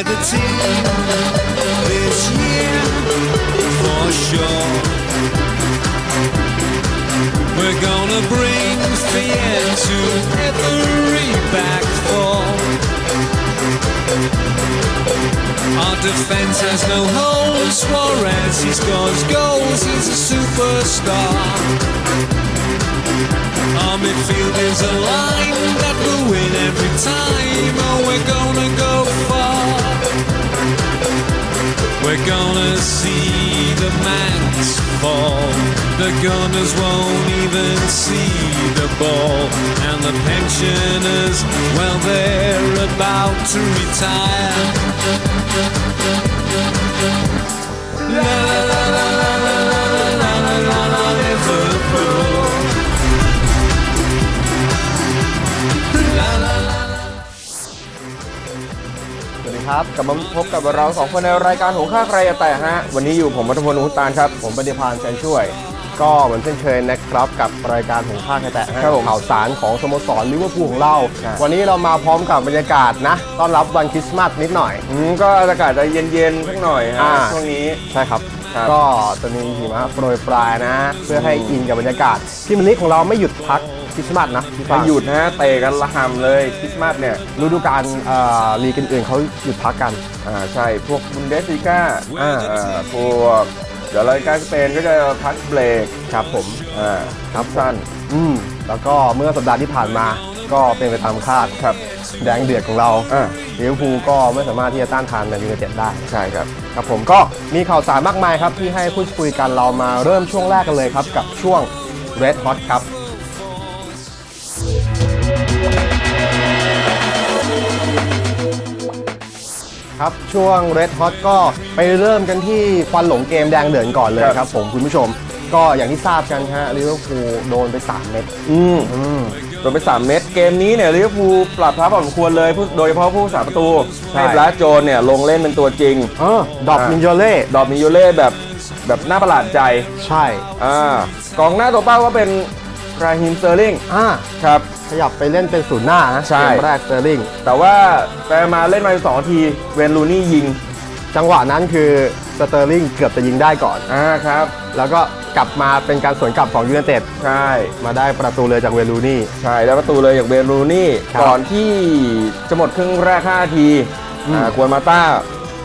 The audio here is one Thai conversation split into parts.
Team this year for sure. We're gonna bring to every back. Our defense has no holes. Suarez, he scores goals. He's a superstar. Our midfield is a line that will win every time. Oh, we're gonna go. We're gonna see the mats fall. The gunners won't even see the ball. And the pensioners, well, they're about to retire. La la la la la ครับกลับมาพบกับเราสองคนในรายการหงค่าใครจะแต่ฮะ วันนี้อยู่ผมมัทพลอุตานครับ ผมปฏิพานแสนช่วย ก็เหมือนเช่นเคยนะครับกับรายการหงค่าใครแต่ฮะครับผมข่าวสารของสโมสรลิเวอร์พูลของเรา ครับ วันนี้เรามาพร้อมกับบรรยากาศนะ ต้อนรับวันคริสต์มาสนิดหน่อย อืมก็อากาศจะเย็นๆสักหน่อยฮะอ่า ช่วงนี้ ใช่ครับ ครับ ก็จะมีหิมะโปรยปลายนะ เพื่อให้อินกับบรรยากาศ ที่มันลิกของเราไม่หยุดพักคริสต์มาสนะพี่ไม่ฟ้าหยุดนะฮะเตะกันละหำเลยคริสต์มาสเนี่ย ฤดูกาลเอ่อลีกอื่นๆเขาหยุดพักกัน อ่าใช่พวกบุนเดสลิก้าอ่าอ่าพวกเดี๋ยวรายการสเปนก็จะพักเบรกครับผม อ่าครับสั้นอืมแล้วก็เมื่อสัปดาห์ที่ผ่านมาก็เป็นไปตามคาดครับ แดงเดือดของเราอ่า ลิเวอร์พูลก็ไม่สามารถที่จะต้านทานแมนยูไนเต็ดได้ ใช่ครับ ครับผมก็มีข่าวสารมากมายครับที่ให้พูดคุยกันเรามาเริ่มช่วงแรกกันเลยครับ กับช่วง Red Hot ครับครับช่วง Red Hot ก็ไปเริ่มกันที่ควันหลงเกมแดงเดือดก่อนเลยครับครับผมคุณผู้ชม ก็อย่างที่ทราบกันฮะลิเวอร์พูลโดนไป 3 เม็ดอืมอืม โดนไป 3 เม็ดเกมนี้เนี่ยลิเวอร์พูลปรับทัพพอสมควรเลยผู้โดยเฉพาะผู้สาประตูใช่ให้บลัสโจนเนี่ยลงเล่นเป็นตัวจริง เออดอบอ่ามินโยเล่ดอมมิโยเล่แบบแบบน่าประหลาดใจใช่อ่ากองหน้าตัวเป้าก็เป็นราฮิมเซอร์ลิงอ่าครับ ขยับไปเล่นเป็นศูนย์หน้านะใช่ เกมแรกเซอร์ลิงแต่ว่าไปมาเล่นมาสองทีเวนลูนี่ยิง จังหวะนั้นคือ สเตอร์ลิงเกือบจะยิงได้ก่อน อ่าครับ แล้วก็กลับมาเป็นการสวนกลับของยูไนเต็ดใช่มาได้ประตูเลยจากเวลูนี่ ใช่แล้วประตูเลยจากเวนลูนี่ครับ ก่อนที่จะหมดครึ่งแรก5นาทีอืมอ่าควรมาต้า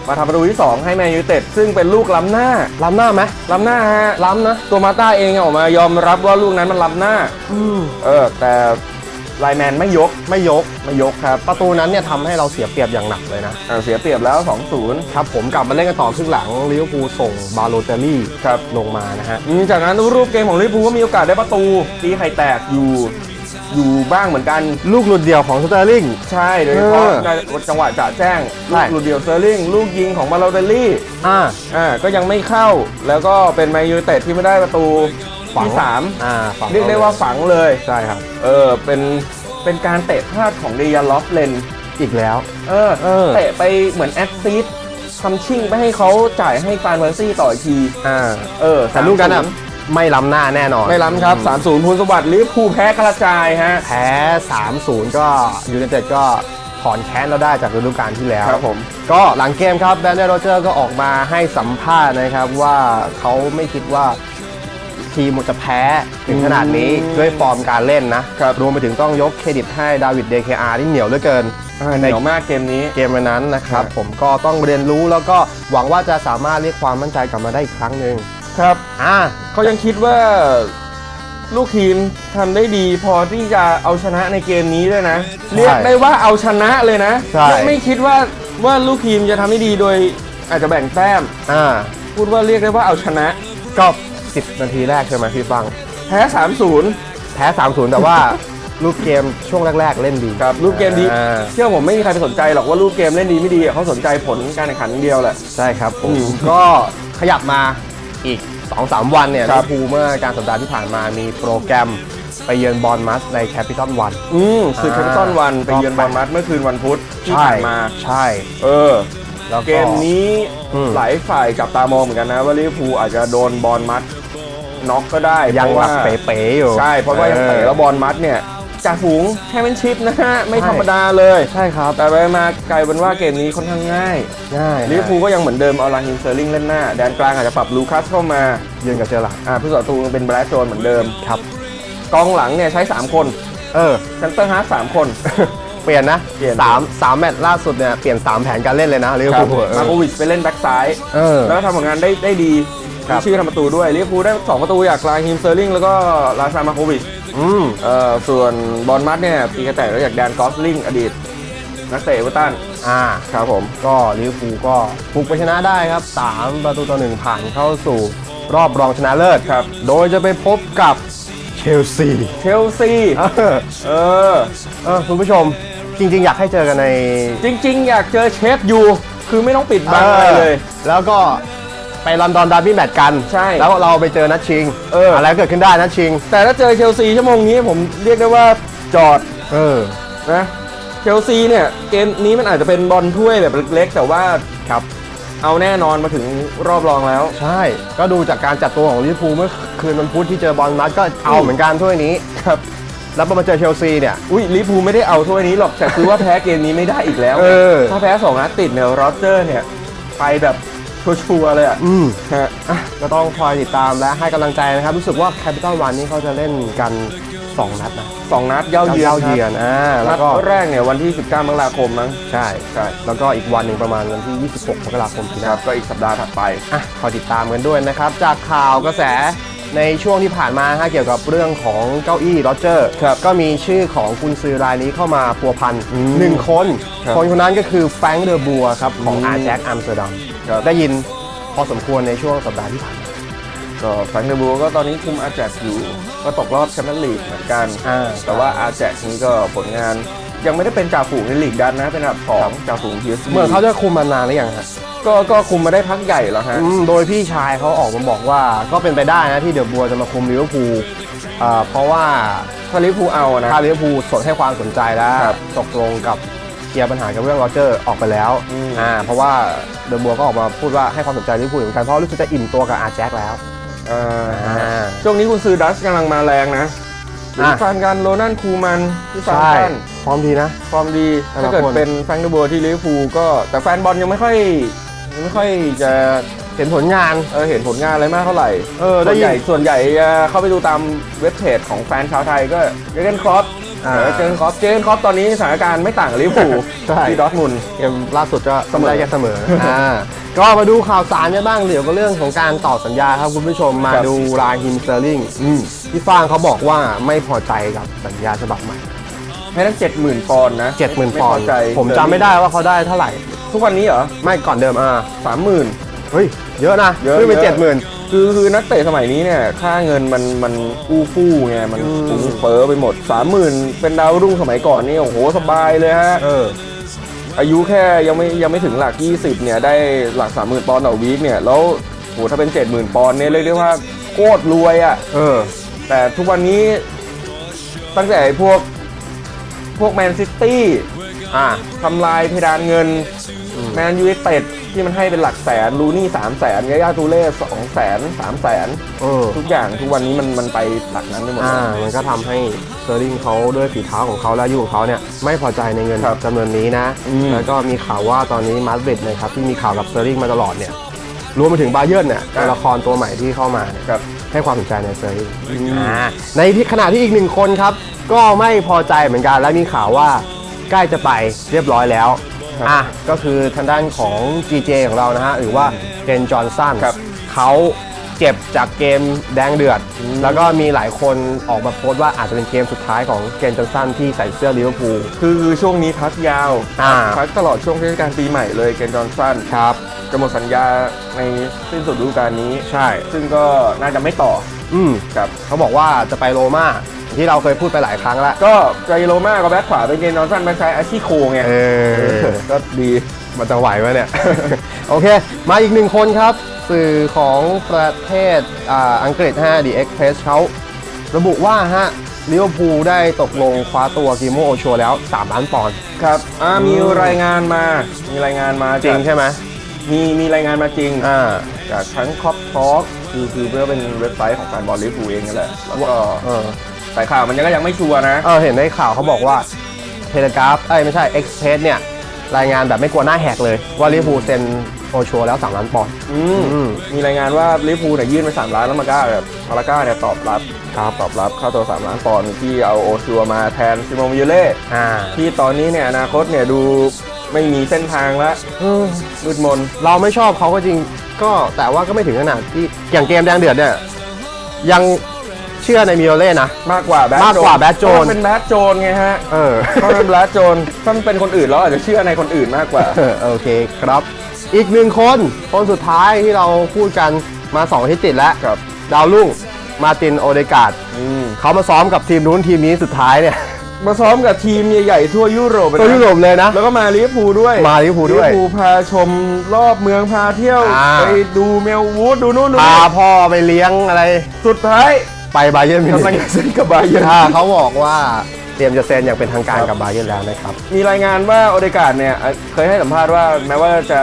มาทำประตูที่2ให้แมนยูไนเต็ดซึ่งเป็นลูกล้ำหน้าล้ำหน้าไหมล้ำหน้าฮะล้ำนะ ตัวมาต้าเองออกมายอมรับว่าลูกนั้นมันล้ำหน้าอืมเออแต่ ไลน์แมนไม่ยกไม่ยกไม่ยกครับประตูนั้นเนี่ยทำให้เราเสียเปรียบอย่างหนักเลยนะ อ่าเสียเปรียบแล้ว 2-0 ครับผมกลับมาเล่นกันต่อครึ่งหลังลิเวอร์พูลส่งบาโลเตลลี่ครับลงมานะฮะ อืมจากนั้นรูปเกมของลิเวอร์พูลก็มีโอกาสได้ประตูตีไข่แตกอยู่ อยู่บ้างเหมือนกัน ลูกหลุดเดี่ยวของสเตอร์ลิง ใช่โดยเฉพาะเออในจังหวะจะแจ้งใช่ ลูกลูกเดียวเซอร์ลิงลูกยิงของมาโลเตลลี่อ่า อ่าก็ยังไม่เข้าแล้วก็เป็นแมนยูไนเต็ดที่ไม่ได้ประตู ฝังที่สามอ่าฝังเรียกได้ว่าฝังเลย ใช่ครับ เออเป็นเป็นการเตะพลาดของเดียลอฟเลนอีกแล้ว เออเออ เตะไปเหมือนแอคซีดทำชิ่งไม่ให้เขาจ่ายให้ฟานเวอร์ซี่ต่ออีกทีอ่าเออแต่ลูกนั้นอะไม่ล้ำหน้าแน่นอน ไม่ล้ำครับ 3-0พูนสวัสดิ์ลิเวอร์พูลแพ้กระจายฮะ แพ้ 3-0 ก็ยูไนเต็ดก็ถอนแค้นเราได้จากฤดูกาลที่แล้วครับผม ก็หลังเกมครับแบรนด์โรเจอร์ก็ออกมาให้สัมภาษณ์นะครับว่าเขาไม่คิดว่า ทีมจะแพ้ถึงขนาดนี้อืมด้วยฟอร์มการเล่นนะครับรวมไปถึงต้องยกเครดิตให้ดาวิดเดคอาร์ที่เหนียวเหลือเกินเหนียวมากเกมนี้เกมวันนั้นนะครับครับ ผมก็ต้องเรียนรู้แล้วก็หวังว่าจะสามารถเรียกความมั่นใจกลับมาได้อีกครั้งหนึ่งครับอ่าเขายังคิดว่าลูกทีมทำได้ดีพอที่จะเอาชนะในเกมนี้ด้วยนะ เรียกได้ว่าเอาชนะเลยนะใช่ไม่ไม่คิดว่าว่าลูกทีมจะทำได้ดีโดยอาจจะแบ่งแต้มอ่าพูดว่าเรียกได้ว่าเอาชนะก็ 10 นาทีแรกใช่ไหมพี่ฟัง แพ้3-0แพ้ 3-0 แต่ว่าลูกเกมช่วงแรก ๆ เล่นดีครับลูกเกมดี อ่าเชื่อผมไม่มีใครไปสนใจหรอกว่าลูกเกมเล่นดีไม่ดีอะเขาสนใจผลการแข่งขันอย่างเดียวแหละ ใช่ครับผอืมมก็ขยับมาอีก 2-3 วันเนี่ยครัลิบเวอร์พูลเมื่อการสัปดาห์ที่ผ่านมามีโปรแกรมไปเยือนบอลมัสในแคปิตอลวัน อืมศึกแคปิตอลวันอ่าไปเยือนบอลมัดเมื่อคืนวันพุธที่ผ่านมา ใช่เออ แล้ว เกมนี้อืม หลายฝ่ายจับตามองเหมือนกันนะว่าลิเวอร์พูลอาจจะโดนบอลมัด น็อกก็ได้ยังเพราะแบว่าบเป๋ๆอยู่ ใช่ เพราะว่ายังเตะแล้วบอลมัดเนี่ยจ่าฝูงแชมเปี้ยนชิพนะฮะ ไม่ใช่ธรรมดาเลย ใช่ครับ แต่ไปมากลายเป็นว่าเกมนี้ค่อนข้างง่ายง่ายลิเวอร์พูลก็ยังเหมือนเดิมเอาลาฮิมเซอร์ลิงเล่นหน้า แดนกลางอาจจะปรับลูคัสเข้ามายืนกับเจอหลังอ่าผู้สาประตูยังเป็นแบรดโจนเหมือนเดิมครับกองหลังเนี่ยใช้ 3 คน เออเซนเตอร์ฮาร์ฟสามคน เปลี่ยนนะเปลี่ยน สามสามแมตช์ล่าสุดเนี่ยเปลี่ยนสามแผนการเล่นเลยนะลิเวอครัร์บพูลมาโควิชไปเล่นแบ็กซ้าย เออ แล้วก็ทำผลงานได้ได้ดีครับมีชื่อทำประตูด้วยลิเวอร์พูลได้ 2 ประตูจากลาฮิมเซอร์ลิงแล้วก็ลาซามาโควิชอืมเอ่อส่วนบอลมัดเนี่ยปีกระแตกแล้วจากแดนกอสลิงอดีต นักเตะเอเวอร์ตันอ่า ครับผมก็ลิเวอร์พูลก็บุกไปชนะได้ครับ 3 ประตูต่อหนึ่งผ่านเข้าสู่รอบรองชนะเลิศ ครับโดยจะไปพบกับเชลซี เชลซีเออเออ เออคุณผู้ชม จริง ๆ อยากให้เจอกันใน จริง ๆ อยากเจอเชฟยูคือไม่ต้องปิดบังอะไรเลย แล้วก็ไปลอนดอนดาร์บี้แมตช์กัน ใช่ แล้วเราไปเจอนัดชิงเออออะไรก็เกิดขึ้นได้นัดชิง แต่ถ้าเจอเชลซีชั่วโมงนี้ผมเรียกได้ว่าจอด เออ นะ เชลซีเนี่ย เกมนี้มันอาจจะเป็นบอลถ้วยแบบเล็กๆ แต่ว่าครับ เอาแน่นอนมาถึงรอบรองแล้ว ใช่ ก็ดูจากการจัดตัวของลิเวอร์พูลเมื่อคืนวันพุธที่เจอบอลมัดก็เอาเหมือนกันถ้วยนี้ ครับ แล้วพอมาเจอเชลซีเนี่ยอุ้ยลิเวอร์พูลไม่ได้เอาถ้วยนี้หรอกแต่คือว่าแพ้เกมนี้ไม่ได้อีกแล้วเออ ถ้าแพ้สองนัดติดเนี่ยโรเจอร์เนี่ยไปแบบชัวร์ๆเลยอะอืมฮะอะก็ต้องคอยติดตามและให้กำลังใจนะครับ รู้สึกว่าแคปิตอลวันนี้เขาจะเล่นกัน 2 นัดนะสองนัดเย้าเยือนเย้าเยือนอ่าครับแล้วก็นัดแรกเนี่ยวันที่ 19มกราคมมั้งใช่ใช่แล้วก็อีกวันหนึ่งประมาณวันที่ 26มกราคมปีหคน้า รับก็อีกสัปดาห์ถัดไป อะคอยติดตามกันด้วยนะครับ จากข่าวกระแส ในช่วงที่ผ่านมาฮะเกี่ยวกับเรื่องของเก้าอี้โรเจอร์ครับก็มีชื่อของกุนซือรายนี้เข้ามาพัวพันอืมหนึ่งคนครับคนคนนั้นก็คือแฟรงค์เดอบัวครับของอืมอาแจ็คอัมสเตอร์ดัมครับ ได้ยินพอสมควรในช่วงสัปดาห์ที่ผ่านมาก็แฟรงค์เดอบูก็ตอนนี้คุมอาแจกอยู่ก็ตกรอบแชมเปี้ยนลีกเหมือนกัน อ่า แต่ว่าอาแจกนี้ก็ผลงานยังไม่ได้เป็นจ่าฝูงในลีกดันนะ เป็นอันดับสองจ่าฝูงพีเอสเหมือนเขาจะคุมมานานหรือยังฮะ ก็ก็คุมมาได้พักใหญ่แล้วฮะ อืมโดยพี่ชายเขาออกมาบอกว่าก็เป็นไปได้นะที่เดอะบัวจะมาคุมลิเวอร์พูลอ่าเพราะว่าถ้าลิเวอร์พูลเอานะ ถ้าลิเวอร์พูลสนให้ความสนใจแล้ว ครับตกลงกับเคลียร์ปัญหากับเรื่องโรเจอร์ออกไปแล้วอืม อ่าเพราะว่าเดอะบัวก็ออกมาพูดว่าให้ความสนใจลิเวอร์พูลเหมือนกันเพราะรู้สึกจะอิ่มตัวกับอาร์แจ็คแล้วอ่าอ่า ช่วงนี้คุณซื้อดัชกำลังมาแรงนะอะ ฟานกันโรนันคูมันที่ฟานใช่กัน พร้อมดีนะ ฟอร์มดีแต่ละถ้าเกิดคนเป็นแฟรงค์เดอบูที่ลิเวอร์พูลก็แต่แฟนบอลยังไม่ค่อยยัง ไม่ค่อยจะเห็นผลงาน เออเห็นผลงานอะไรมากเท่าไหร่ เออได้ส่วนยิใหนญ่ส่วนใหญ่จะเข้าไปดูตามเว็บเพจของแฟนชาวไทยก็เจเกนครอปอ่า เจเกนครอปเจเกนครอปตอนนี้สถานการณ์ไม่ต่างกับลิเวอร์พูลใช่ ที่ดอร์ทมุนด์ เกมล่าสุดก็เสมอได้แค่เสมอ อ่า ก็มาดูข่าวสารกันบ้างเดี๋ยวก็เรื่องของการต่อสัญญาครับคุณผู้ชมมาครับ ดูรายฮิมสเตอร์ลิงที่ฟางเขาบอกว่าไม่พอใจกับสัญญาฉบับใหม่ให้ตั้งเจ็ดหมื่นปอนด์นะ70,000ไม่ปอพนด์ใจผมจำไม่ได้ว่าเขาได้เท่าไหร่ ทุกวันนี้เหรอ ไม่ก่อนเดิมอ่าสามหมื่นเฮ้ย เยอะนะเยอะขึ้นไปเยอะเจ็ดหมื่นคือคือนักเตะสมัยนี้เนี่ย ค่าเงินมันมันอู้ฟู่ไง มันอืมฟุ้งเฟ้อไปหมดสามหมื่นเป็นดาวรุ่งสมัยก่อนนี่โอ้โหสบายเลยฮะเอออายุแค่ยังไม่ยังไม่ถึงหลัก 20 เนี่ย ได้หลัก 30,000ปอนด์ต่อวีคเนี่ย แล้วโหถ้าเป็น 70,000 ปอนด์เนี่ยเรียกได้ว่าโคตรรวยอะ่ะ เออ แต่ทุกวันนี้ตั้งแต่ไอ้พวกพวกแมนซิตี้ อ่าทำลายเพดานเงินอืมแมนยูไนเต็ดที่มันให้เป็นหลักแสนลูนี่สามแสนยาย่าตูเล่สองแสนสามแสนเออทุกอย่างทุกวันนี้มันมันไปหลักนั้นไปหมดอ่าเลยมันก็ทำให้เซอร์ลิงเขาด้วยฝีเท้าของเขาและอายุของเขาเนี่ยไม่พอใจในเงินครับจำนวนนี้นะ อืม แล้วก็มีข่าวว่าตอนนี้มาดริดนะครับที่มีข่าวกับเซอร์ลิงมาตลอดเนี่ยรวมไปถึงบาเยิร์นเนี่ยตัวละครตัวใหม่ที่เข้ามาเนี่ย ครับ ให้ความสนใจในเซอร์ลิงอืมอ่าในที่ขณะที่อีกหนึ่งคนครับ ก็ไม่พอใจเหมือนกันและมีข่าวว่า ใกล้จะไปเรียบร้อยแล้วครับอะก็คือทางด้านของ GJ ของเรานะฮะ หรือว่าเกนจอห์นสันครับเขาเจ็บจากเกมแดงเดือด แล้วก็มีหลายคนออกมาโพสต์ว่าอาจจะเป็นเกมสุดท้ายของเกนจอห์นสันที่ใส่เสื้อลิเวอร์พูลคือคือช่วงนี้พักยาว อ่า พักตลอดช่วงเทศกาลปีใหม่เลยเกนจอห์นสันครับ จะหมดสัญญาในสิ้นสุดฤดูกาลนี้ ใช่ ซึ่งก็น่าจะไม่ต่ออืม ครับ เขาบอกว่าจะไปโรม่า ที่เราเคยพูดไปหลายครั้งแล้วก็ใจโรม่ากับแบ็คขวาเป็นเกนจอห์นสันแบ็คซ้ายอาชิโคไงเออก็ดีมันจะไหวไหมเนี่ย โอเค มาอีกหนึ่งคนครับ สื่อของประเทศอ่าอังกฤษฮะ The Express เขาระบุว่าฮะลิเวอร์พูลได้ตกลงคว้าตัวกิโมโอชัวแล้ว 3 ล้านปอนด์ครับอ่าอืมมีรายงานมา มีรายงานมาจริงจากใช่ไหมมีมีรายงานมาจริงอ่าจากทั้งคอปทอ k คือคือเพื่อเป็นเว็บไซต์ของแฟนบอลลิเวอร์พูลเองนั่นแหละแล้วก็ เออแต่ข่าวมันยังก็ยังไม่ชัวร์นะ เออเห็นในข่าวเขาบอกว่าเทเลกราฟเอ้ยไม่ใช่เอ็กซ์เพสเนี่ยรายงานแบบไม่กลัวหน้าแหกเลย ว่าลิเวอร์พูลเซ็นโอชัวร์แล้ว3ล้านปอนด์อืม อืม มีรายงานว่าลิเวอร์พูลเนี่ยยื่นไป3ล้านแล้วมาก้าแบบมาลาก้าเนี่ยตอบรับครับตอบรับค่าตัว 3 ล้านปอนด์ที่เอาโอชัวร์มาแทนซิโมนวิลเล่อ่าที่ตอนนี้เนี่ยอนาคตเนี่ยดูไม่มีเส้นทางละเออมืดมน เราไม่ชอบเขาก็จริงก็แต่ว่าก็ไม่ถึงขนาดที่อย่างเกมแดงเดือดเนี่ยยัง เชื่อในมิโอเล่นะ มากกว่าแบทมากกว่าแบทโจน เพราะมันเป็นแบทโจนไงฮะเออ เพราะมันเป็นแบทโจนถ้ามันเป็นคนอื่นเราอาจจะเชื่อในคนอื่นมากกว่า เออโอเคครับ อีกหนึ่งคน คนสุดท้ายที่เราพูดกันมา2อาทิตย์ติดแล้วครับ ดาวรุ่งมาร์ตินโอเดกาดอืมเขามาซ้อมกับทีมนู้นทีมนี้สุดท้ายเนี่ยมาซ้อมกับทีมใหญ่ๆทั่วยุโรปเลยนะตัวยุโรปเลยนะ แล้วก็มาลิเวอร์พูลด้วยมาลิเวอร์พูลด้วยลิเวอร์พูลพาชมรอบเมืองพาเที่ยวอ่า ไปดูเมลวูดดูนู่นดูพานี่พ่อไปเลี้ยงอะไร สุดท้าย ไปบาเยิร์นมิวกำลังนิกจะเซ็นกับบาเยิร์น อ่าเขาบอกว่าเตรียมจะเซ็นอย่างเป็นทางการกับบาเยิร์นแล้วนะครับ มีรายงานว่าโอเดกาดเนี่ยเอ่อเคยให้สัมภาษณ์ว่าแม้ว่าจะ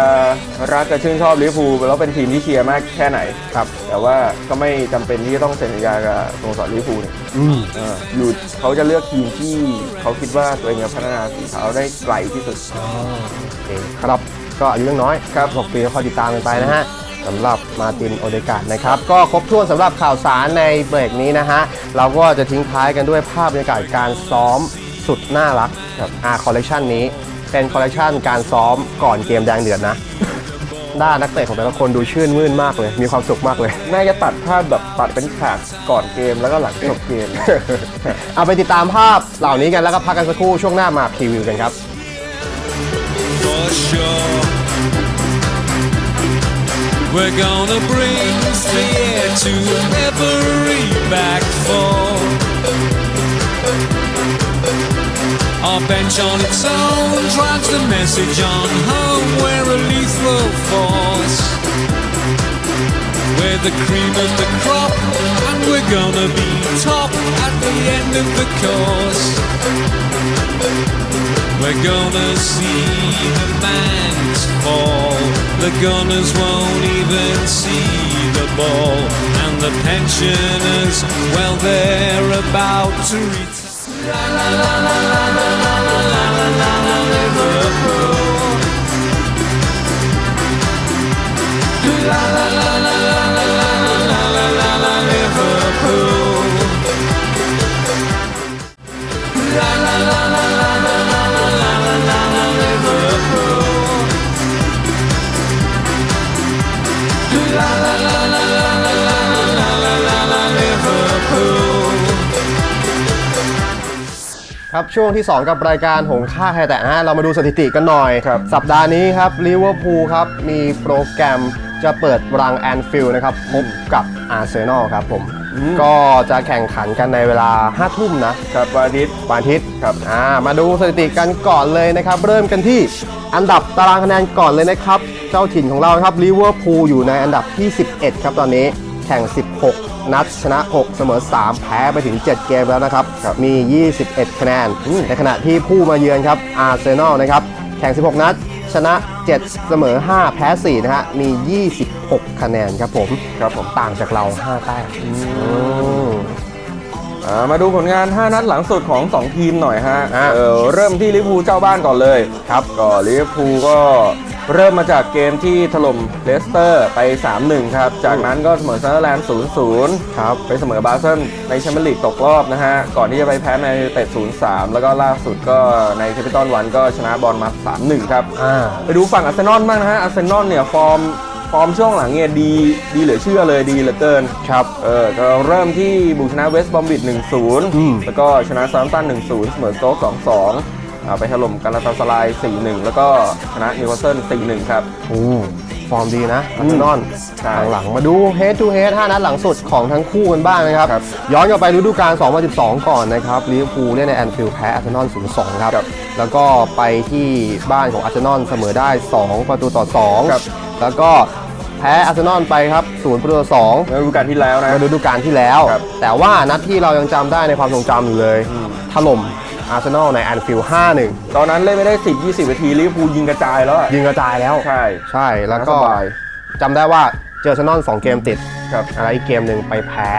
รักกับชื่นชอบลิเวอร์พูลแล้วเป็นทีมที่เชียร์มากแค่ไหน ครับ แต่ว่าก็ไม่จำเป็นที่จะต้องเซ็นสัญญากับสโมสรลิเวอร์พูลเนี่ยอืม เอออยู่เขาจะเลือกทีมที่เขาคิดว่าตัวเองจะพัฒนาฝีเท้าได้ไกลที่สุดโอเคครับก็อายุยังน้อยครับ6ปีก็คอยติดตามกันไปนะฮะ สำหรับมาตินโอเดกาดนะครับ ก็ครบถ้วนสำหรับข่าวสารในเบรกนี้นะฮะ เราก็จะทิ้งท้ายกันด้วยภาพบรรยากาศการซ้อมสุดน่ารักครับอาคอลเลกชันนี้ เป็นคอลเลกชันการซ้อมก่อนเกมแดงเดือดนะด้านนักเตะของแต่ละคนดูชื่นมื่นมากเลย มีความสุขมากเลย น่าจะตัดภาพแบบตัดเป็นฉากก่อนเกมแล้วก็หลังจบเกม เอาไปติดตามภาพเหล่านี้กันแล้วก็พักกันสักครู่ช่วงหน้ามาพรีวิวกันครับ for sure. We're gonna bring fear to every back four. Our bench on its own drives the message on home. We're a lethal force. We're the cream of the crop, and we're gonna be top at the end of the course. We're gonna see the man's fall. The gunners won't even see the ball. And the pensioners, well, they're about to reach. La la la la la la la la la la la la Liverpool. La la la la la la la la la la la Liverpool. La la ช่วงที่ 2 กับรายการหงค่าไฮแตะนะฮะเรามาดูสถิติกันหน่อย ครับ สัปดาห์นี้ครับลิเวอร์พูลครับ มีโปรแกรมจะเปิดรังแอนฟิลด์นะครับพบกับอาร์เซนอลครับผมก็จะแข่งขันกันในเวลา 5 ทุ่มนะ ครับวันอาทิตย์ วันอาทิตย์ครับ อ่ามาดูสถิติกันก่อนเลยนะครับ เริ่มกันที่อันดับตารางคะแนนก่อนเลยนะครับ เจ้าถิ่นของเราครับลิเวอร์พูลอยู่ในอันดับที่ 11 ครับตอนนี้แข่ง 16 นัดชนะ 6 เสมอ 3 แพ้ไปถึง 7 เกมแล้วนะครับ มี 21 คะแนน ในขณะที่ผู้มาเยือนครับอาร์เซนอลนะครับ แข่ง 16 นัด ชนะ 7 เสมอ 5 แพ้ 4 นะฮะ มี 26 คะแนนครับผม ครับผมต่างจากเรา 5 แต้มอืมอ่ามาดูผลงาน 5 นัดหลังสุดของ 2 ทีมหน่อยฮะอะเออเริ่มที่ลิเวอร์พูลเจ้าบ้านก่อนเลย ครับ ก็ลิเวอร์พูลก็ เริ่มมาจากเกมที่ถล่มเลสเตอร์ไป 3-1 ครับ จากนั้นก็เสมอซันเดอร์แลนด์ 0-0 ครับ ไปเสมอบาเซิลในแชมเปี้ยนลีกตกรอบนะฮะ ก่อนที่จะไปแพ้ในเตะ0-3 แล้วก็ล่าสุดก็ในแคปิตอลวันก็ชนะบอลมา 3-1 ครับอ่าไปดูฝั่งอาร์เซนอลบ้างนะฮะอาร์เซนอลเนี่ยฟอร์มฟอร์มช่วงหลังเนี่ยดีดีเหลือเชื่อเลยดีเหลือเกิน ครับ เออก็เริ่มที่บุกชนะเวสต์บอมบิดอืม1-0 แล้วก็ชนะซาร์ตัน1-0 เสมอสโต๊ก2-2 อ่าไปถล่มกาลาตาสลาย 4-1 แล้วก็ชนะนิวคาสเซิล 4-1 ครับ โอ้ฟอร์มดีนะอาร์เซนอลใช่หลังๆมาดู head to head 5นัดหลังสุดของทั้งคู่กันบ้างนะครับ ครับย้อนกลับไปฤดูกาล2012 ก่อนนะครับลิเวอร์พูลเล่นในแอนฟิลด์แพ้อาร์เซนอล0-2 ครับ ครับแล้วก็ไปที่บ้านของอาร์เซนอลเสมอได้ 2 ประตูต่อ ครับ 2 แล้วก็แพ้อาร์เซนอลไปครับ0ประตูต่อ2 ในฤดูกาลที่แล้วนะในฤดูกาลที่แล้ว ครับแต่ว่านัดที่เรายังจำได้ในความทรงจำอยู่เลย ถล่ม อาร์เซนอลในแอนฟิลด์5-1 ตอนนั้นเล่นไม่ได้ 10-20นาทีลิเวอร์พูลยิงกระจายแล้วอะยิงกระจายแล้ว ใช่ ใช่ แล้วก็สบายจำได้ว่าเจออาร์เซนอล2เกมติด ครับ อะไรอีกเกมหนึ่งไปแพ้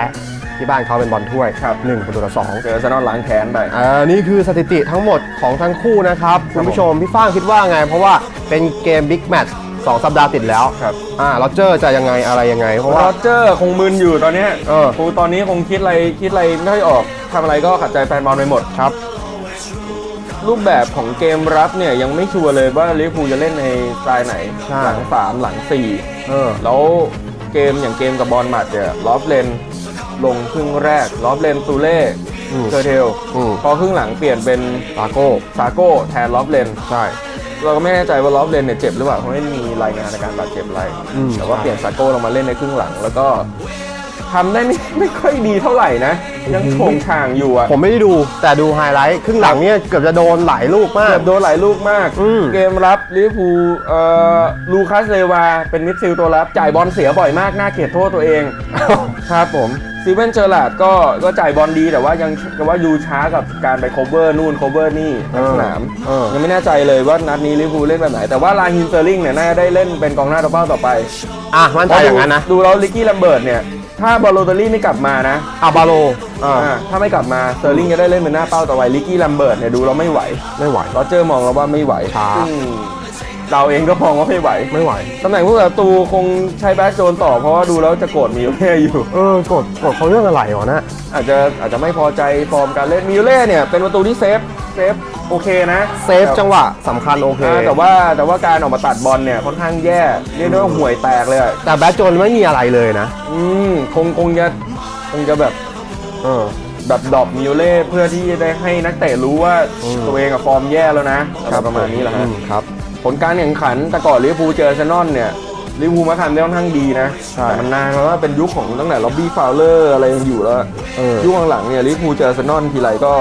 ที่บ้านเขาเป็นบอลถ้วยครับ หนึ่งประตูต่อสองเจออาร์เซนอลล้างแค้นไป อ่านี่คือสถิติทั้งหมดของทั้งคู่นะครับครัคุบณผู้ชม พี่ฟ้างคิดว่าไง เพราะว่าเป็นเกมบิ๊กแมตช์สองสัปดาห์ติดแล้วครับ อ่าโรเจอร์จะยังไงอะไรยังไง เพราะโรว่า เจอร์คงมึนอยู่ตอนเนี้ยเออครูตอนนี้คงคิดอะไรคิดอะไรไม่ค่อยออกทำอะไรก็ขัดใจแฟนบอลไปหมด ครับ รูปแบบของเกมรับเนี่ยยังไม่ชัวร์เลยว่าลิเวอร์พูลจะเล่นในสไตล์ไหน ใช่ หลัง3หลังเออ4แล้วเกมอย่างเกมกับบอลหมัดเนี่ยลอฟเลนลงครึ่งแรกลอฟเลนตูเล่อืมเทอร์เทลอืม พอครึ่งหลังเปลี่ยนเป็นตาโก้ซาโก้แทนลอฟเลน ใช่ เราก็ไม่แน่ใจว่าลอฟเลนเนี่ยเจ็บหรือเปล่าเพราะไม่มีรายงานในการบาดเจ็บอะไรอืมแต่ว่าใช่ เปลี่ยนซาโก้ลงมาเล่นในครึ่งหลัง แล้วก็ ทำได้ไม่ไม่ค่อยดีเท่าไหร่นะ ยังโฉงช่างอยู่อะผมไม่ได้ดู แต่ดูไฮไลท์ครึ่งหลังเนี่ยเกือบจะโดนหลายลูกมาก เกือบโดนหลายลูกมาก อืม เกมรับลิเวอร์พูลเอ่อลูคัสเลวา เป็นมิดฟิลด์ตัวรับ จ่ายบอลเสียบ่อยมาก น่าเกลียดโทษตัวเอง ครับผมซีเวนเจอร์ลาดก็ก็จ่ายบอลดีแต่ว่ายังแต่ว่ายูช้ากับการไป cover นู่น cover นี่ในสนาม เออ ยังไม่แน่ใจเลยว่านัดนี้ลิเวอร์พูลเล่นแบบไหน แต่ว่าลาฮินเซอร์ลิงเนี่ยน่าจะได้เล่นเป็นกองหน้าตัวเป้าต่อไป อะ มั่นใจอย่างนั้นนะ ดูแล้วลิกกี้ลัมเบิร์ตเนี่ย ถ้าบอลโลเตอรี่ไม่กลับมานะอาบาโลอ่าอ่าถ้าไม่กลับมาเซอร์ลิงจะได้เล่นเป็นหน้าเป้าต่อไปลิกกี้ลัมเบิร์ตเนี่ยดูเราไม่ไหวไม่ไหว โรเจอร์มองแล้วว่าไม่ไหวช้า ซึ่งเราเองก็มองว่าไม่ไหวไม่ไหว ตำแหน่งผู้ประตูคงใช้แบ็คโจนต่อเพราะว่าดูแล้วจะโกรธมิวเล่อยู่ เออกดกดเขาเรื่องอะไรวะนะอาจจะอาจจะไม่พอใจฟอร์มการเล่นมิวเล่เนี่ยเป็นประตูที่เซฟเซฟ โอเคนะเซฟจังหวะสำคัญโอเค อ่าแต่ว่าแต่ว่าการออกมาตัดบอลเนี่ยค่อนข้างแย่เรียกได้ว่าห่วยแตกเลยอะแต่แบ็คโจนไม่มีอะไรเลยนะ อืมคงคงจะคงจะแบบเออ แบบดรอปมิวเล่เพื่อที่จะได้ให้นักเตะรู้ว่าอืม ตัวเองกับฟอร์มแย่แล้วนะอะไรประมาณนี้แหละอืฮะมครับ ผลการแข่งขันแต่ก่อนลิเวอร์พูลเจออาร์เซนอลเนี่ยลิเวอร์พูลมาทำได้ค่อนข้างดีนะใช่ แต่มันนานแล้วว่าเป็นยุคของตั้งแต่ล็อบบี้ฟาวเลอร์อะไรยังอยู่แล้ว เออ ยุคหลังๆเนี่ยลิเวอร์พูลเจออาร์เซนอลทีไรก็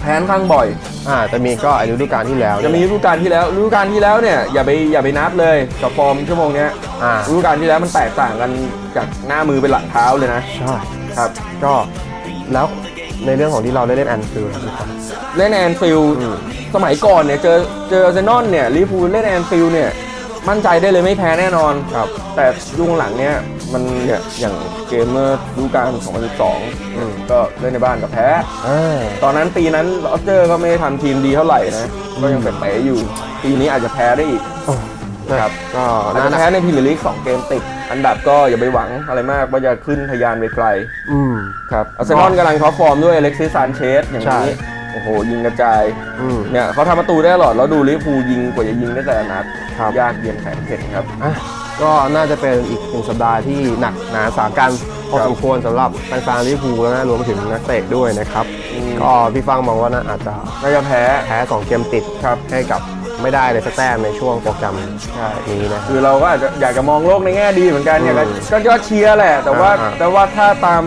แพ้ค่อนข้างบ่อย อ่าจะมีก็อายุฤดูกาลที่แล้วจะมีฤดูกาลที่แล้วฤดูกาลที่แล้วเนี่ยอย่าไปอย่าไปนับเลยกับฟอร์มชั่วโมงเนี้ยอ่าฤดูกาลที่แล้วมันแตกต่างกันจากหน้ามือเป็นหลังเท้าเลยนะใช่ครับก็แล้วในเรื่องของที่เราได้เล่นแอนฟิลด์นะครับเล่นแอนฟิลด์อืมสมัยก่อนเนี่ยเจอเจออาร์เซนอลเนี่ยลิเวอร์พูลเล่นแอนฟิลด์เนี่ยมั่นใจได้เลยไม่แพ้แน่นอนครับแต่ยุคหลังเนี่ย มันเนี่ยอย่างเกมเมื่อฤดูกาล2012อืมก็เล่นในบ้านกับแพ้อ่าตอนนั้นปีนั้นลอสเจอร์ก็ไม่ได้ทำทีมดีเท่าไหร่นะ ก็ยังอืมเป๋ๆอยู่ ปีนี้อาจจะแพ้ได้อีกโอ้นะครับก็อาจน่าจะแพ้ในพรีเมียร์ลีก2เกมติด อันดับก็อย่าไปหวังอะไรมากว่าจะขึ้นทะยานไปไกลอืมครับอาร์เซนอลกำลังท็อปฟอร์มด้วยอเล็กซิสซานเชสอย่างใช่นี้โอ้โห ยิงกระจายอืมเนี่ยเขาทำประตูได้ตลอดแล้วดูลิเวอร์พูลยิงกว่าจะยิงได้แต่ละนัดครับยากเย็นแข็งเข็นครับอะ ก็น่าจะเป็นอีกหนึ่งสัปดาห์ที่หนักหนาสากันพอครับสมควรสำหรับแฟนๆลิเวอร์พูลแล้วนะรวมไปถึงนักเตะด้วยนะครับอืมก็พี่ฟังมองว่าน่าอาจจะน่าจะแพ้แพ้สองเกมติดครับให้กับไม่ได้เลยสักแต้มในช่วงโปรแกรมใช่นี้นะคือเราก็อาจจะอยากจะมองโลกในแง่ดีเหมือนกันอยากจะอืมก็ยอดเชียร์แหละ แต่ว่าอ่าแต่ว่าถ้าตาม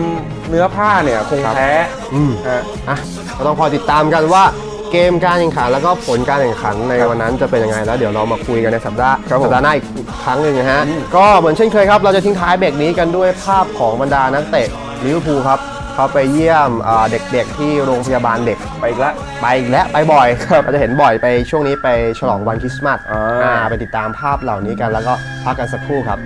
เนื้อผ้าเนี่ยคงครับแพ้อืมฮะอะก็ต้องคอยติดตามกันว่า เกมการแข่งขันแล้วก็ผลการแข่งขันในครับวันนั้นจะเป็นยังไงแล้วเดี๋ยวเรามาคุยกันในสัปดาห์ครับผมสัปดาห์หน้าอีกครั้งหนึ่งนะฮะอืมก็เหมือนเช่นเคยครับเราจะทิ้งท้ายเบรกนี้กันด้วยภาพของบรรดานักเตะลิเวอร์พูลครับเขาไปเยี่ยมอ่าเด็กๆที่โรงพยาบาลเด็กไปอีกละไปอีกแล้วไปบ่อยครับเราจะเห็นบ่อยไปช่วงนี้ไปฉลองวันคริสต์มาสอ่าอ่าไปติดตามภาพเหล่านี้กันแล้วก็พักกันสักครู่ครับ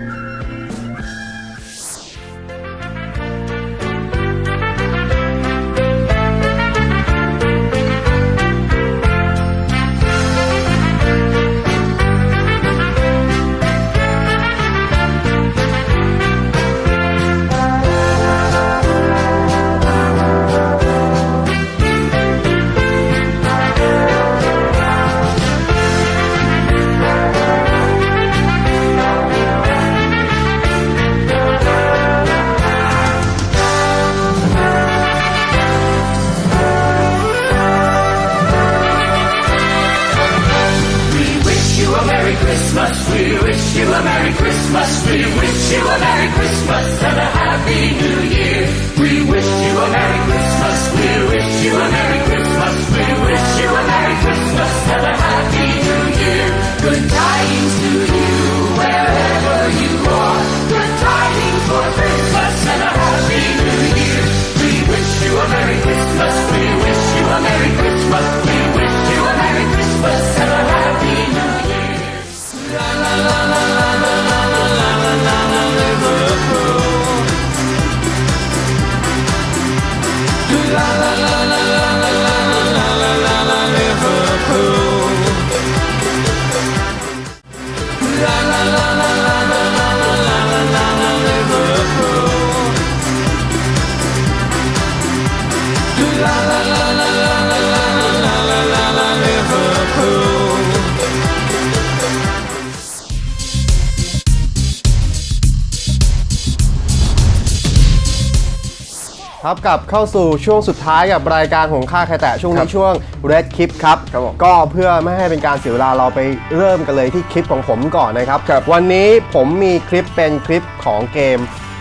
กลับเข้าสู่ช่วงสุดท้ายกับรายการของค่าใครแตะช่วงครันี้บช่วง Red Clip ครับครับผมก็เพื่อไม่ให้เป็นการเสียเวลาเราไปเริ่มกันเลยที่คลิปของผมก่อนนะครับ ครับวันนี้ผมมีคลิปเป็นคลิปของเกม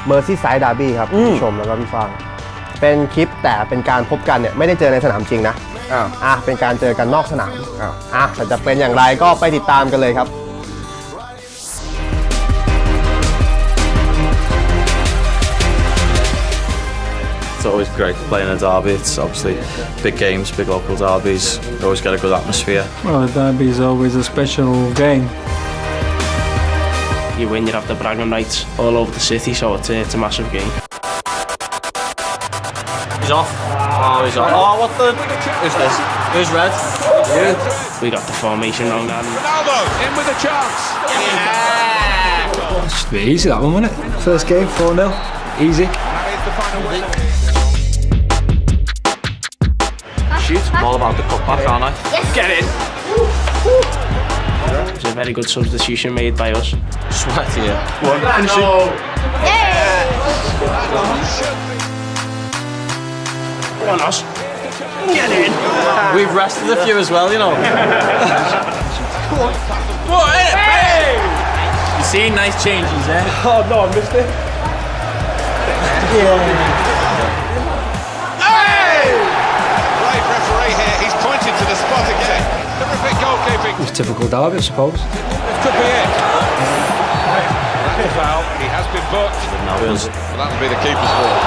Merseyside Derby ครับอืมคุณผู้ชมแล้วก็พี่ฟัง เป็นคลิปแต่เป็นการพบกันเนี่ยไม่ได้เจอในสนามจริงนะอ้าวอะเป็นการเจอกันนอกสนามอ้าว อะแต่จะเป็นอย่างไรก็ไปติดตามกันเลยครับ always great playing a derby. It's obviously big games, big local derbies. You always get a good atmosphere. Well, a derby is always a special game. you win, you have the bragging rights all over the city, so it's a, it's a massive game. He's off. Oh, he's off. Oh, what the? Who's this? Who's red? You. We got the formation wrong and Ronaldo in with a chance. Should be easy that one, wasn't it? First game, 4 0. Easy. I'm all about the cutback, aren't I? get in. It was a very good substitution made by us. Sweat here. Go on, finish Come on, us. Get in. We've rested a few as well, you know. You see, nice changes eh? Oh no I missed it Brave It's typical derby, I suppose. This could be it. That's a foul. He has been booked. Now it was. Well, that'll be the keeper's ball.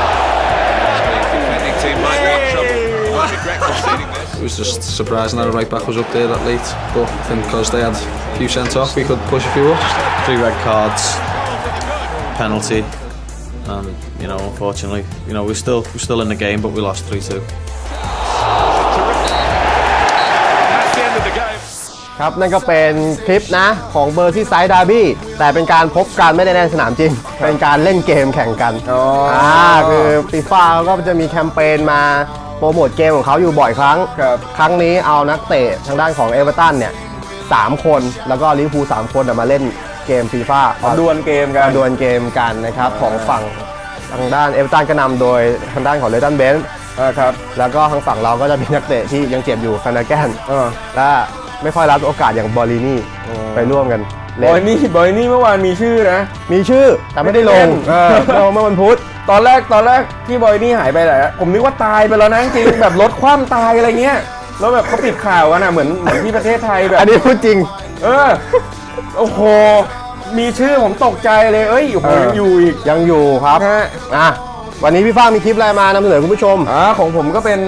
The defending team might be in trouble. Might regret conceding this. It was just surprising that a right back was up there that late. But I think because they had a few sent off, we could push a few up. Three red cards, penalty, and you know, unfortunately, you know, we're still we're still in the game, but we lost three two. ครับนั่นก็เป็นคลิปนะของเบอร์ที่ไซด์ดาร์บี้แต่เป็นการพบกันไม่ได้ในสนามจริง เป็นการเล่นเกมแข่งกันอ๋ออ่าคือฟีฟ่าเขาก็จะมีแคมเปญมาโปรโมทเกมของเขาอยู่บ่อยครั้ง ครับ ครั้งนี้เอานักเตะทางด้านของเอเวอร์ตันเนี่ยสามคนแล้วก็ลิเวอร์พูลสามคนน่ะมาเล่นเกมฟีฟ่ามาดวลเกมกันมาดวลเกมกันนะครับ ของฝั่งทางด้านเอเวอร์ตันก็นำโดยทางด้านของเลตันเบนอ่าครับ แล้วก็ทางฝั่งเราก็จะมีนักเตะที่ยังเจ็บอยู่คานาแกนเออ และ ไม่ค่อยรับโอกาสอย่างบอลลินี่ไปร่วมกันบเล่อยนนี่บอยนี่เมื่อวานมีชื่อนะ มีชื่อแต่ไม่ได้ลงเออ ลงเมื่อวันพุธ ตอนแรกตอนแรกที่บอยนี่หายไปไหนอะผมนึกว่าตายไปแล้วนะจริงๆแบบรถคว่ำตายอะไรเงี้ยแล้วแบบเขาปิดข่าวกันอะเหมือนเหมือนที่ประเทศไทยแบบ อันนี้พูดจริง เออ โอ้โห มีชื่อผมตกใจเลย เอ้ยโอ้โหเออยังอยู่อีก ยังอยู่ครับ ฮะ อะ วันนี้พี่ฟ้างมีคลิปอะไรมานำเสนอคุณผู้ชม อ่าของผมก็เป็น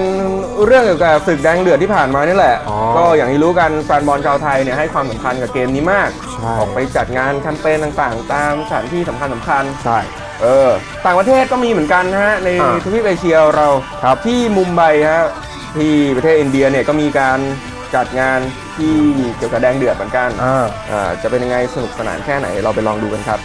เรื่องเกี่ยวกับศึกแดงเดือดที่ผ่านมานี่แหละ อ๋อก็อย่างที่รู้กันแฟนบอลชาวไทยเนี่ยให้ความสำคัญกับเกมนี้มาก ใช่ ออกไปจัดงานแคมเปญต่างๆ ตามสถานที่สำคัญสำคัญใช่ เออต่างประเทศก็มีเหมือนกันนะฮะในอ่าทวีปเอเชียเราครับที่มุมไบฮะที่ประเทศอินเดียเนี่ยก็มีการจัดงานที่เกี่ยวกับแดงเดือดเหมือนกันอ่า อ่าจะเป็นยังไงสนุกสนานแค่ไหนเราไปลองดูกันครับ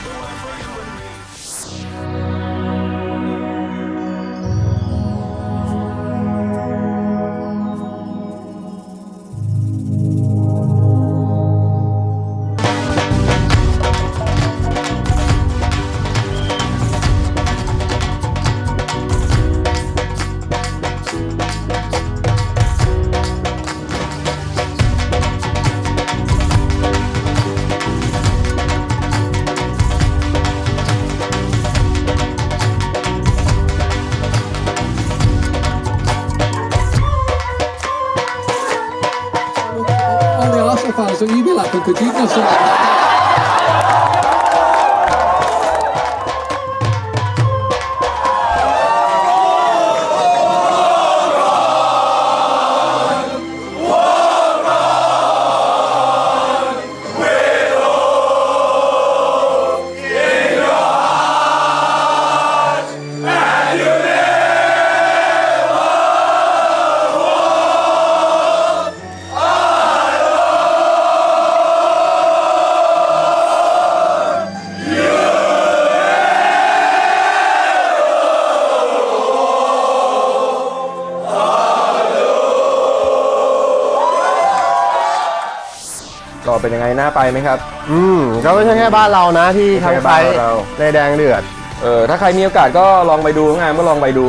เป็นยังไงน่าไปไหมครับ อืมก็ไม่ใช่แค่บ้านเรานะที่ไม่ใช่ทางไฟบ้านเรา ในแดงเดือดเออถ้าใครมีโอกาสก็ลองไปดูงานก็ลองไปดู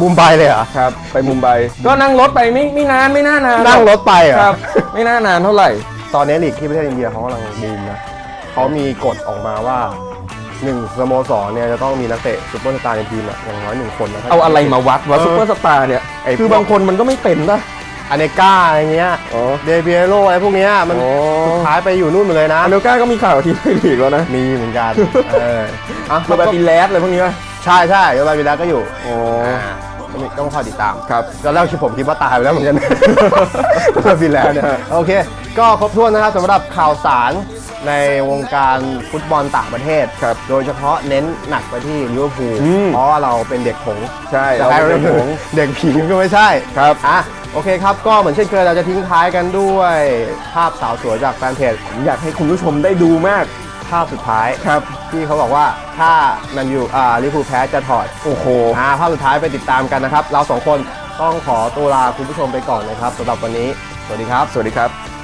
มุมไบเลยเหรอครับ ไปมุมไบก็นั่งรถไปไม่ไม่นานไม่น่านานนั่งรถไปเหรอครับ ไม่น่านานเท่าไหร่ ตอนนี้ลีกที่ประเทศอินเดียเขากำลังบูมนะเขามีกฎออกมาว่าหนึ่งสโมสรเนี่ยจะต้องมีนักเตะซุปเปอร์สตาร์ในทีมอะอย่างน้อยหนึ่งคนนะครับเอาอะไรมาวัดวะเออซุปเปอร์สตาร์เนี่ยไอ้คือบางคนมันก็ไม่เป็นป่ะ อเนก้าอะไรเงี้ยอ๋อ เดเบียโรอะไรพวกเนี้ยมันอ๋อสุดท้ายไปอยู่นู่นหมดเลยนะ อันเดลก้าก็มีข่าวทีมไทยลีกแล้วนะมีเหมือนกันเอออะโรเบร์ตปินแลสอะไรพวกนี้ป่ะใช่ใช่โรเบร์ตวิลล่าก็อยู่อ๋อก็มีต้องคอยติดตาม ครับ ตอนแรกคือผมคิดว่าตายไปแล้วเหมือนกันโรเบร์ตวิลล่าเนี่ยโอเค ก็ครบถ้วนนะครับสำหรับข่าวสารในวงการฟุตบอลต่างประเทศ ครับโดยเฉพาะเน้นหนักไปที่ลิเวอร์พูลอืม เพราะว่าเราเป็นเด็กผงใช่แต่เราให้เป็นเราผงเด็กผีก็ไม่ใช่ครับ อะ โอเคครับ ก็เหมือนเช่นเคยเราจะทิ้งท้ายกันด้วย ภาพสาวสวยจากแฟนเพจผมอยากให้คุณผู้ชมได้ดูมากภาพสุดท้ายครับที่เขาบอกว่าถ้าแมันอยู่อ่าลิเวอร์พูลแพ้จะถอดโอ้โหอ่าภาพสุดท้ายไปติดตามกันนะครับ เราสองคนต้องขอตัวลาคุณผู้ชมไปก่อนนะครับสำหรับวันนี้ สวัสดีครับ สวัสดีครับ